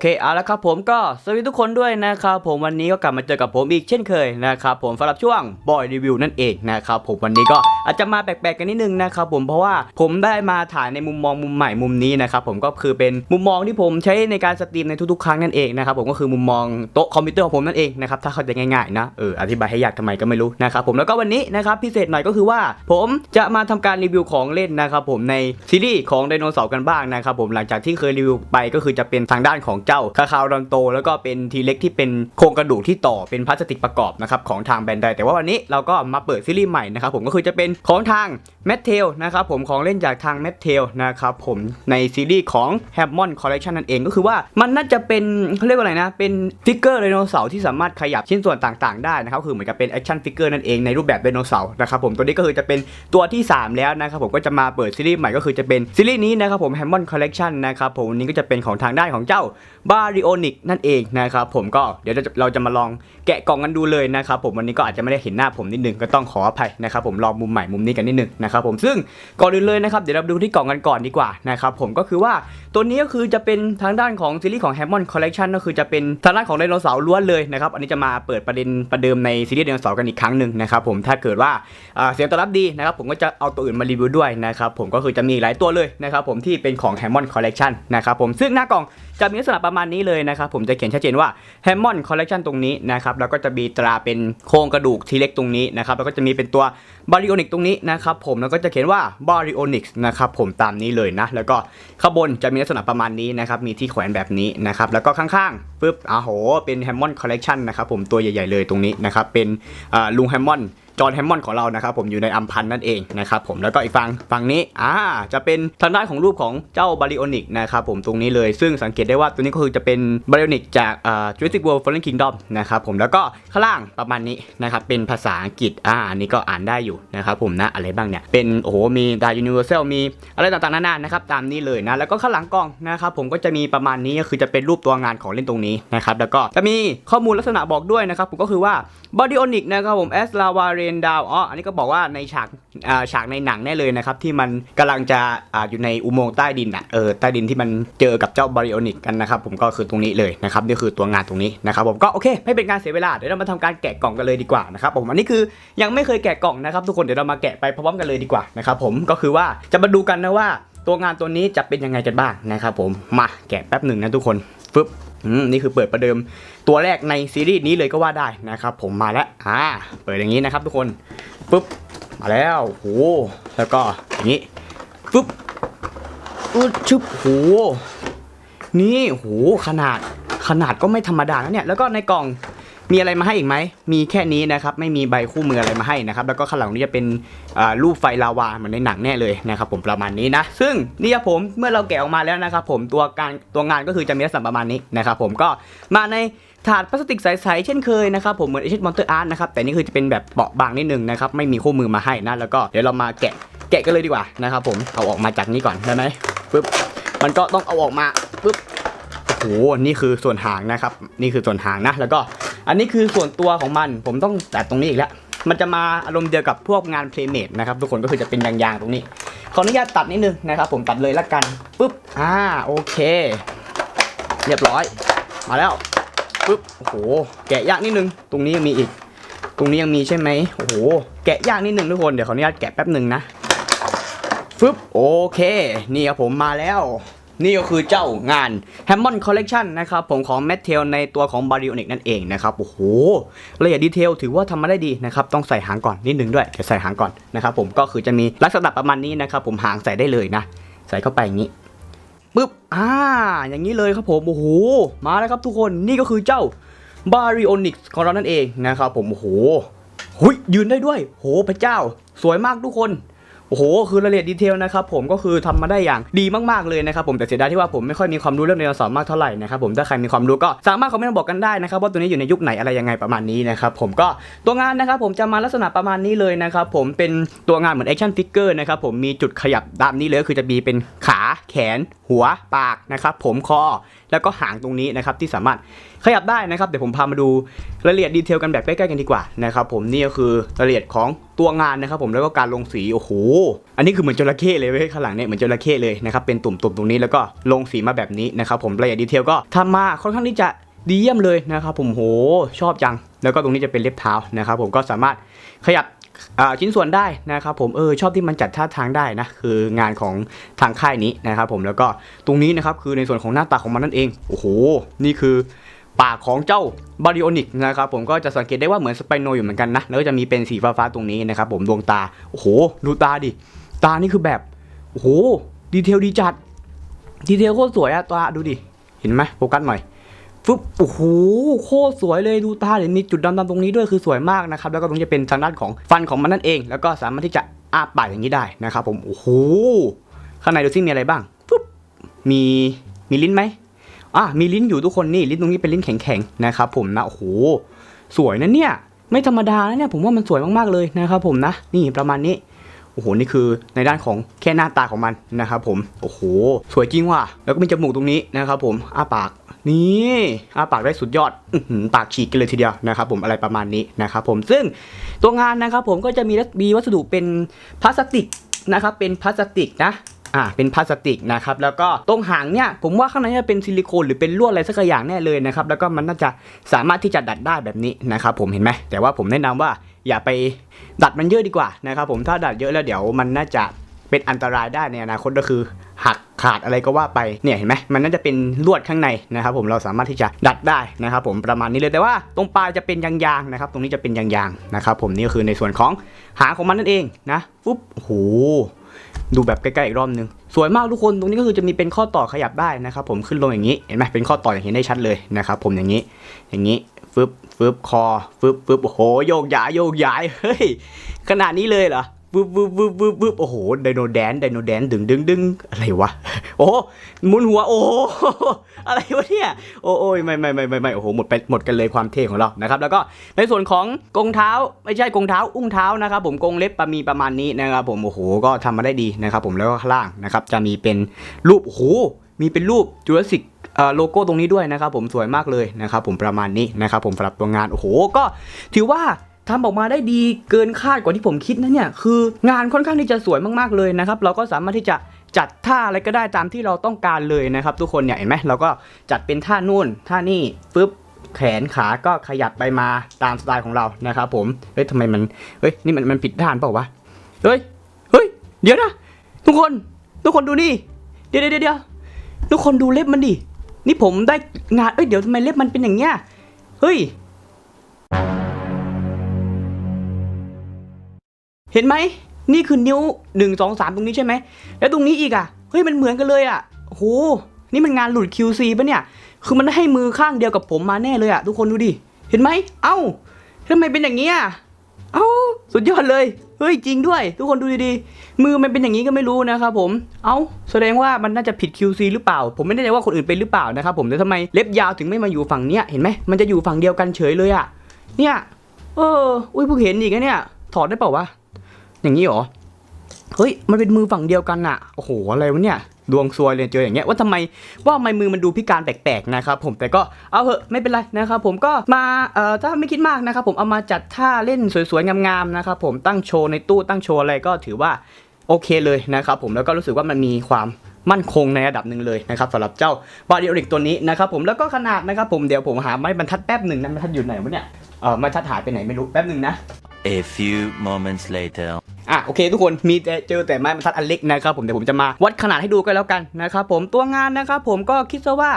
เคเอาละครับผมก็สวัสดีทุกคนด้วยนะครับผมวันนี้ก็กลับมาเจอกับผมอีกเช่นเคยนะครับผมสำหรับช่วงบอยรีวิวนั่นเองนะครับผมวันนี้ก็อาจจะมาแปลกๆกันนิดนึงนะครับผมเพราะว่าผมได้มาถ่ายในมุมมองมุมใหม่มุมนี้นะครับผมก็คือเป็นมุมมองที่ผมใช้ในการสตรีมในทุกๆครั้งนั่นเองนะครับผมก็คือมุมมองโต๊ะคอมพิวเตอร์ของผมนั่นเองนะครับถ้าเข้าใจง่ายๆนะเอออธิบายให้ยากทำไมก็ไม่รู้นะครับผมแล้วก็วันนี้นะครับพิเศษหน่อยก็คือว่า ผมจะมาทำการรีวิวของเล่นนะครับผมในซีรีส์ของไดโนเสาร์กันบ้างนะครับผมหลังจากที่เคยรีวิวไปก็คือจะเป็นทางด้านของเจ้าคาคาวดอนโต แล้วก็เป็นทีเล็กที่เป็นโครงกระดูกที่ต่อเป็นพลาสติกประกอบนะครับของทางแบรนด์ใดแต่ว่าวันนี้เราก็มาเปิดซีรีส์ใหม่นะครับผมก็คือจะเป็นของทางแมทเทลนะครับผมของเล่นจากทางแมทเทลนะครับผมในซีรีส์ของ h a m m o n Collection นั่นเองก็คือว่ามันน่าจะเป็นเขาเรียกว่าอะไรนะ เป็นฟิกเกอร์ไดโนเสาร์ที่สามารถขยับชิ้นส่วนต่างๆได้นะครับคือเหมือนกับเป็นแอคชั่นฟิกเกอร์นั่นเองในรูปแบบไดโนเสาร์นะครับผมตัวนี้ก็คือจะเป็นตัวที่ 3 แล้วนะครับผมก็จะมาเปิดซีรีส์ใหม่ก็คือจะเป็นซีรีส์นี้นะครับผม h a m m o n Collection นะครับผมนี้ก็จะเป็นของทางด้านของเจ้าบาริโอนิกนั่นเองนะครับผมก็เดี๋ยวเราจะเราจะมาลองแกะกล่องกันดูเลยนะครับผมวันนี้ก็อาจจะไม่ได้เห็นหน้าผมนิดนึงก็ต้องขออภัยนะครับผมลองมุมใหม่มุมนี้กันนิดนึงนะครับผมซึ่งก่อนอื่นเลยนะครับเดี๋ยวเราดูที่กล่องกันก่อนดีกว่านะครับผมก็คือว่าตัวนี้ก็คือจะเป็นทางด้านของซีรีส์ของ h a m m o n Collection ก็คือจะเป็นทางด้านของไดโนเสาร์ล้วนเลยนะครับอันนี้จะมาเปิดประเด็นประเดิมในซีรีส์ไดโนเสาร์กันอีกครั้งหนึ่งนะครับผมถ้าเกิดว่าเสียงตอบรับดีนะครับผมก็จะเอาตัวอื่นมารีวิวด้วยนะครับผมก็คือจะมีหลายตัวเลยนะครับผมที่เป็นของ h a m m o n Collection นะครับผมซึ่งหน้ากล่องจะมีลักษณะประมาณนี้เลยนะครับผมจะเขียนชัดเจนว่า h a m m o n Collection ตรงนี้นะครับแล้วก็จะมีตราเป็นโครงกระดูกทีเล็กตรงนี้นะครับแล้วก็จะมีเป็นตัว Baryonyx ตรงนี้นะครับผมแล้วก็จะเขียนว่า Baryonyx นะครับผมตามนี้เลยนะ แล้วก็ข้างบนจะมีลักษณะประมาณนี้นะครับมีที่แขวนแบบนี้นะครับแล้วก็ข้างๆปึ๊บอ้าโหเป็น h a m m o n Collection นะครับผมตัวใหญ่ๆเลยตรงนี้นะครับเป็นลุงแฮมมอน จอห์นแฮมมอนของเรานะครับผมอยู่ในอัมพันธ์นั่นเองนะครับผมแล้วก็อีกฝั่งฝั่งนี้อ่าจะเป็นทางด้านของรูปของเจ้าบาริโอนิกนะครับผมตรงนี้เลยซึ่งสังเกตได้ว่าตัวนี้ก็คือจะเป็นบาริโอนิกจากอ่า Jurassic World Fallen Kingdom นะครับผมแล้วก็ข้างล่างประมาณนี้นะครับเป็นภาษาอังกฤษอ่าอันนี้ก็อ่านได้อยู่นะครับผมนะอะไรบ้างเนี่ยเป็นโอ้โหมีดา Universal มีอะไรต่างๆนานานะครับตามนี้เลยนะแล้วก็ข้างหลังกล่องนะครับผมก็จะมีประมาณนี้ก็คือจะเป็นรูปตัวงานของเล่นตรงนี้นะครับแล้วก็จะมีข้อมูลลักษณะบอกด้วยนะครับผมก็คือว่าบอดี้โอนิกนะครับผมแอสลาวาเรนดาวอ๋ออันนี้ก็บอกว่าในฉากฉากในหนังแน่เลยนะครับที่มันกำลังจะออยู่ในอุโมงค์ใต้ดินอะเออใต้ดินที่มันเจอกับเจ้าบอดี้โอนิกกันนะครับผมก็คือตรงนี้เลยนะครับนี่คือตัวงานตรงนี้นะครับผมก็โอเคไม่เป็นการเสียเวลาเดี๋ยวเรามาทำการแกะกล่องกันเลยดีกว่านะครับผมอันนี้คือยังไม่เคยแกะกล่องนะครับทุกคนเดี๋ยวเรามาแกะไปพร้อมกันเลยดีกว่านะครับผมก็คือว่าจะมาดูกันนะว่าตัวงานตัวนี้จะเป็นยังไงกันบ้างนะครับผมมาแกะแป๊บหนึ่งนะทุกคน ฟึบนี่คือเปิดประเดิมตัวแรกในซีรีส์นี้เลยก็ว่าได้นะครับ ผมมาแล้วอ่าเปิดอย่างนี้นะครับทุกคนปุ๊บมาแล้วโหแล้วก็อย่างนี้ปุ๊บอึดชึบโหนี่โหขนาดขนาดก็ไม่ธรรมดานะเนี่ยแล้วก็ในกล่อง มีอะไรมาให้อีกไหม มีแค่นี้นะครับ ไม่มีใบคู่มืออะไรมาให้นะครับ แล้วก็ข้างหลังนี้จะเป็นรูปไฟลาวาเหมือนในหนังแน่เลยนะครับผมประมาณนี้นะ ซึ่งนี่ครับผมเมื่อเราแกะออกมาแล้วนะครับผมตัวการตัวงานก็คือจะมีลักษณะประมาณนี้นะครับผมก็มาในถาดพลาสติกใสๆเช่นเคยนะครับผมเหมือนเอชมอนเตอร์อาร์ตนะครับแต่นี่คือจะเป็นแบบเปราะบางนิดนึงนะครับไม่มีคู่มือมาให้นะแล้วก็เดี๋ยวเรามาแกะแกะกันเลยดีกว่านะครับผมเอาออกมาจากนี้ก่อนได้ไหมปึ๊บมันก็ต้องเอาออกมาปึ๊บโอ้โหนี่คือส่วนหางนะครับ นี่คือส่วนหางนะ แล้วก็ อันนี้คือส่วนตัวของมันผมต้องตัดตรงนี้อีกแล้ว มันจะมาอารมณ์เดียวกับพวกงานเพลย์เมดนะครับทุกคนก็คือจะเป็นยางๆตรงนี้ ขออนุญาตตัดนิดนึงนะครับผมตัดเลยละกันปึ๊บอ่าโอเค เรียบร้อย มาแล้วปึ๊บโอ้โหแกะยากนิดนึง ตรงนี้ยังมีอีก ตรงนี้ยังมีใช่ไหมโอ้โหแกะยากนิดนึงทุกคนเดี๋ยวขออนุญาตแกะแป๊บหนึ่งนะฟึบโอเค นี่ครับผมมาแล้ว นี่ก็คือเจ้างาน h a m m o n Collection นะครับผมของ m a t t e l ในตัวของ b a r i o n i c นั่นเองนะครับ โอ้โหละเอียดดีเทลถือว่าทำมาได้ดีนะครับ ต้องใส่หางก่อนนิดนึงด้วยเดี๋ยวใส่หางก่อนนะครับผมก็คือจะมีลักษณะประมาณนี้นะครับผมหางใส่ได้เลยนะ ใส่เข้าไปอย่างนี้ปึ๊บอ่าอย่างนี้เลยครับผมโอ้โหมาแล้วครับทุกคนนี่ก็คือเจ้าบาริโอนิกของเรานั่นเองนะครับผมโอ้โหหุยยืนได้ด้วย โหพระเจ้า สวยมากทุกคน โอ้โห คือรายละเอียดดีเทลนะครับผมก็คือทำมาได้อย่างดีมากๆเลยนะครับผมแต่เสียดายที่ว่าผมไม่ค่อยมีความรู้เรื่องไดโนเสาร์มากเท่าไหร่นะครับผมถ้าใครมีความรู้ก็สามารถคอมเมนต์บอกกันได้นะครับว่าตัวนี้อยู่ในยุคไหนอะไรยังไงประมาณนี้นะครับผมก็ตัวงานนะครับผมจะมาลักษณะประมาณนี้เลยนะครับผมเป็นตัวงานเหมือนแอคชั่นฟิกเกอร์นะครับผมมีจุดขยับตามนี้เลยก็คือจะมีเป็นขาแขน หัวปากนะครับผมคอแล้วก็หางตรงนี้นะครับที่สามารถขยับได้นะครับเดี๋ยวผมพามาดูรายละเอียดดีเทลกันแบบใกล้ๆกันดีกว่านะครับผมนี่ก็คือรายละเอียดของตัวงานนะครับผมแล้วก็การลงสีโอ้โหอันนี้คือเหมือนจระเข้เลยเว้ยข้างหลังเนี่ยเหมือนจระเข้เลยนะครับเป็นตุ่มๆตรงนี้แล้วก็ลงสีมาแบบนี้นะครับผมรายละเอียดดีเทลก็ทำมาค่อนข้างที่จะดีเยี่ยมเลยนะครับผมโหชอบจัง แล้วก็ตรงนี้จะเป็นเล็บเท้านะครับผมก็สามารถขยับ ชิ้นส่วนได้นะครับผมเออชอบที่มันจัดท่าทางได้นะคืองานของทางค่ายนี้นะครับผมแล้วก็ตรงนี้นะครับคือในส่วนของหน้าตาของมันนั่นเองโอ้โหนี่คือปากของเจ้าบาริโอนิกนะครับผมก็จะสังเกตได้ว่าเหมือนสไปโนอยู่เหมือนกันนะแล้วก็จะมีเป็นสีฟ้าๆตรงนี้นะครับผมดวงตาโอ้โหดูตาดิตานี่คือแบบโอ้โหดีเทลดีจัดดีเทลโคตรสวยอะตาดูดิเห็นไหมโฟกัสหน่อย ฟึบโอ้โหโคตรสวยเลยดูตาเดี๋ยวมีจุดดำๆตรงนี้ด้วยคือสวยมากนะครับแล้วก็ตรงนี้จะเป็นทางด้านของฟันของมันนั่นเอง แล้วก็สามารถที่จะอ้าปากอย่างนี้ได้นะครับผมโอ้โหข้างในดูซิมีอะไรบ้างฟึบมีมีลิ้นไหมอะมีลิ้นอยู่ทุกคนนี่ลิ้นตรงนี้เป็นลิ้นแข็งๆนะครับผมนะโอ้โหสวยนะเนี่ยไม่ธรรมดานะเนี่ยผมว่ามันสวยมากๆเลยนะครับผมนะนี่ประมาณนี้โอ้โหนี่คือในด้านของแค่หน้าตาของมันนะครับผมโอ้โห สวยจริงว่ะแล้วก็มีจมูกตรงนี้นะครับผมอ้าปาก นี่อาปากได้สุดยอดอปากฉีกกันเลยทีเดียวนะครับผมอะไรประมาณนี้นะครับผมซึ่งตัวงานนะครับผมก็จะมีมีวัสดุเป็นพลาสติกนะครับเป็นพลาสติกนะอ่าเป็นพลาสติกนะครับแล้วก็ตรงหางเนี่ยผมว่าข้างในจะเป็นซิลิโคนหรือเป็นลวดอะไรสักอย่างแน่เลยนะครับแล้วก็มันน่าจะสามารถที่จะดัดได้แบบนี้นะครับผมเห็นไหมแต่ว่าผมแนะนำว่าอย่าไปดัดมันเยอะดีกว่านะครับผมถ้าดัดเยอะแล้วเดี๋ยวมันน่าจะ เป็นอันตรายได้ในอนาคตก็คือหักขาดอะไรก็ว่าไปเนี่ยเห็นไหมมันน่าจะเป็นลวดข้างในนะครับผมเราสามารถที่จะดัดได้นะครับผมประมาณนี้เลยแต่ว่าตรงปลายจะเป็นยางๆนะครับตรงนี้จะเป็นยางๆนะครับผมนี่ก็คือในส่วนของหางของมันนั่นเองนะปุ๊บโหดูแบบใกล้ๆอีกรอบนึง สวยมากทุกคนตรงนี้ก็คือจะมีเป็นข้อต่อขยับได้นะครับผมขึ้นลงอย่างนี้เห็นไหมเป็นข้อต่ออย่างเห็นได้ชัดเลยนะครับผมอย่างนี้อย่างนี้ฟึบฟึบคอฟึบฟึบโอ้โหโยกย้ายโยกย้ายเฮ้ยขนาดนี้เลยเหรอ วึบวึบวึบวึบวึบโอ้โหไดโนแดนไดโนแดนดึงดึงดึงอะไรวะ โอ้หมุนหัวโอ้โหอะไรวะเนี่ยโอ้โอ้ยไม่ไม่ไม่ไม่ไม่โอ้โหหมดไปหมดกันเลยความเท่ของเรานะครับ แล้วก็ในส่วนของกงเท้าไม่ใช่กงเท้าอุ้งเท้านะครับ ผมกงเล็บประมีประมาณนี้นะครับ ผมโอ้โหก็ทำมาได้ดีนะครับ ผมแล้วก็ข้างล่างนะครับ จะมีเป็นรูปโอ้โหมีเป็นรูปจูราสสิกโลโก้ตรงนี้ด้วยนะครับผมสวยมากเลยนะครับผมประมาณนี้นะครับผมสำหรับตัวงานโอ้โหก็ถือว่า ทำออกมาได้ดีเกินคาดกว่าที่ผมคิดนะเนี่ยคืองานค่อนข้างที่จะสวยมากๆเลยนะครับ เราก็สามารถที่จะจัดท่าอะไรก็ได้ตามที่เราต้องการเลยนะครับ ทุกคนเนี่ยเห็นไหมเราก็จัดเป็นท่านู่นท่านี่ปึ๊บแขนขาก็ขยับไปมาตามสไตล์ของเรานะครับผมเฮ้ยทำไมมันเฮ้ยนี่มันมันผิดด้านเปล่าวะเฮ้ยเฮ้ยเดี๋ยวนะทุกคนทุกคนดูนี่เดี๋ยวเดี๋ยวเดี๋ยวทุกคนดูเล็บมันดินี่ผมได้งานเอ้ยเดี๋ยวทำไมเล็บมันเป็นอย่างเงี้ยเฮ้ย เห็นไหมนี่คือนิ้ว1 2 3ตรงนี้ใช่ไหม แล้วตรงนี้อีกอะเฮ้ยมันเหมือนกันเลยอะโอ้โหนี่มันงานหลุด QC ปะเนี่ย คือมันให้มือข้างเดียวกับผมมาแน่เลยอะทุกคนดูดิเห็นไหมเอ้าทำไมเป็นอย่างนี้อะเอ้าสุดยอดเลยเฮ้ยจริงด้วย ทุกคนดูดีๆ มือมันเป็นอย่างนี้ก็ไม่รู้นะครับผม เอ้าแสดงว่ามันน่าจะผิด QC หรือเปล่า ผมไม่แน่ใจว่าคนอื่นเป็นหรือเปล่านะครับผมแต่ทำไมเล็บยาวถึงไม่มาอยู่ฝั่งเนี้ยเห็นไหมมันจะอยู่ฝั่งเดียวกันเฉยเลยอะเนี่ยเอออุ้ยเพิ่งเห็นอีกนะเนี่ยถอดได้เปล่าวะ อย่างนี้เหรอ เฮ้ย มันเป็นมือฝั่งเดียวกันอะโอ้โห อะไรวะเนี่ย ดวงซวยเลยเจออย่างเงี้ย ว่าทำไม ว่าทำไมมือมันดูพิการแปลกๆนะครับผม แต่ก็เอาเหอะไม่เป็นไรนะครับผม ก็มา เอ่อ ถ้าไม่คิดมากนะครับผม เอามาจัดท่าเล่นสวยๆงามๆนะครับผม ตั้งโชว์ในตู้ตั้งโชว์อะไรก็ถือว่าโอเคเลยนะครับผม แล้วก็รู้สึกว่ามันมีความมั่นคงในระดับหนึ่งเลยนะครับสำหรับเจ้าบาริโอริกตัวนี้นะครับผมแล้วก็ขนาดนะครับผมเดี๋ยวผมหาไม้บรรทัดแป๊บหนึ่งนะบรรทัดอยู่ไหนวะเนี่ยเออไม้บรรทัดหายไปไหนไม่รู้แป๊บหนึ่งนะ A few moments later. อะโอเคทุกคนมีแต่เจอแต่ไม้บรรทัดอันเล็กนะครับผมเดี๋ยวผมจะมาวัดขนาดให้ดูกันแล้วกันนะครับผมตัวงานนะครับผมก็คิดซะว่า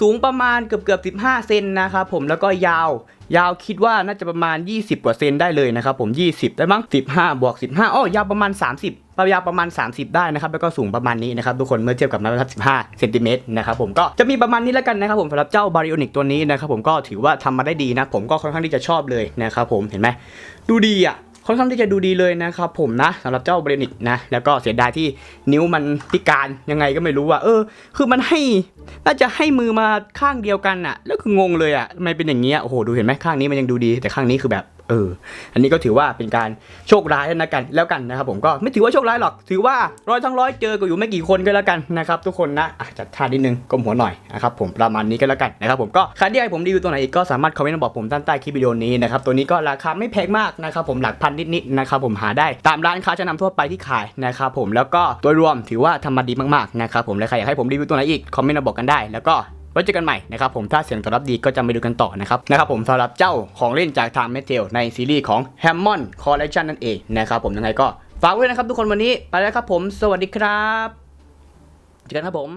สูงประมาณเกือบเกือบ15 เซนนะครับผมแล้วก็ยาว ยาวคิดว่าน่าจะประมาณ 20กว่าเซนได้เลยนะครับผม 20 ได้มั้ง 15 บวก 15อ้อยาวประมาณ 30ประยาวประมาณ 30 ได้นะครับ แล้วก็สูงประมาณนี้นะครับ ทุกคนเมื่อเทียบกับไม้บรรทัด 15 เซนติเมตรนะครับผมก็จะมีประมาณนี้แล้วกันนะครับผมสำหรับเจ้าบาริโอนิกตัวนี้นะครับผมก็ถือว่าทำมาได้ดีนะ ผมก็ค่อนข้างที่จะชอบเลยนะครับผมเห็นไหมดูดีอะ ค่อนข้างที่จะดูดีเลยนะครับผมนะสำหรับเจ้าเบรนิกนะแล้วก็เสียดายที่นิ้วมันพิการยังไงก็ไม่รู้ว่าเออ คือมันให้น่าจะให้มือมาข้างเดียวกันอะแล้วคืองงเลยอะทำไมเป็นอย่างเงี้ยโอ้โหดูเห็นไหมข้างนี้มันยังดูดีแต่ข้างนี้คือแบบ เออ อันนี้ก็ถือว่าเป็นการโชคร้ายแล้วกันแล้วกันนะครับผมก็ไม่ถือว่าโชคร้ายหรอก ถือว่าร้อยทั้งร้อยเจอก็อยู่ไม่กี่คนก็แล้วกันนะครับทุกคนนะอะจัดท่านิดนึงก้มหัวหน่อยนะครับผมประมาณนี้ก็แล้วกันนะครับผมก็ใครที่อยากให้ผมรีวิวตัวไหนอีกก็สามารถคอมเมนต์มาบอกผมด้านใต้คลิปวิดีโอนี้นะครับตัวนี้ก็ราคาไม่แพงมากนะครับผมหลักพันนิดๆนะครับผมหาได้ตามร้านค้าชั้นนำทั่วไปที่ขายนะครับผมแล้วก็โดยรวมถือว่าทำมาดีมากๆนะครับผมและใครอยากให้ผมรีวิวตัวไหนอีกคอมเมนต์มาบอกกันได้ แล้วก็ ไว้เจอกันใหม่นะครับผมถ้าเสียงตอบรับดีก็จะไปดูกันต่อนะครับนะครับผมสำหรับเจ้าของเล่นจากทางเมเทลในซีรีส์ของ Hammond Collection นั่นเองนะครับผมยังไงก็ฝากไว้นะครับทุกคนวันนี้ไปแล้วครับผม สวัสดีครับเจอกันครับผม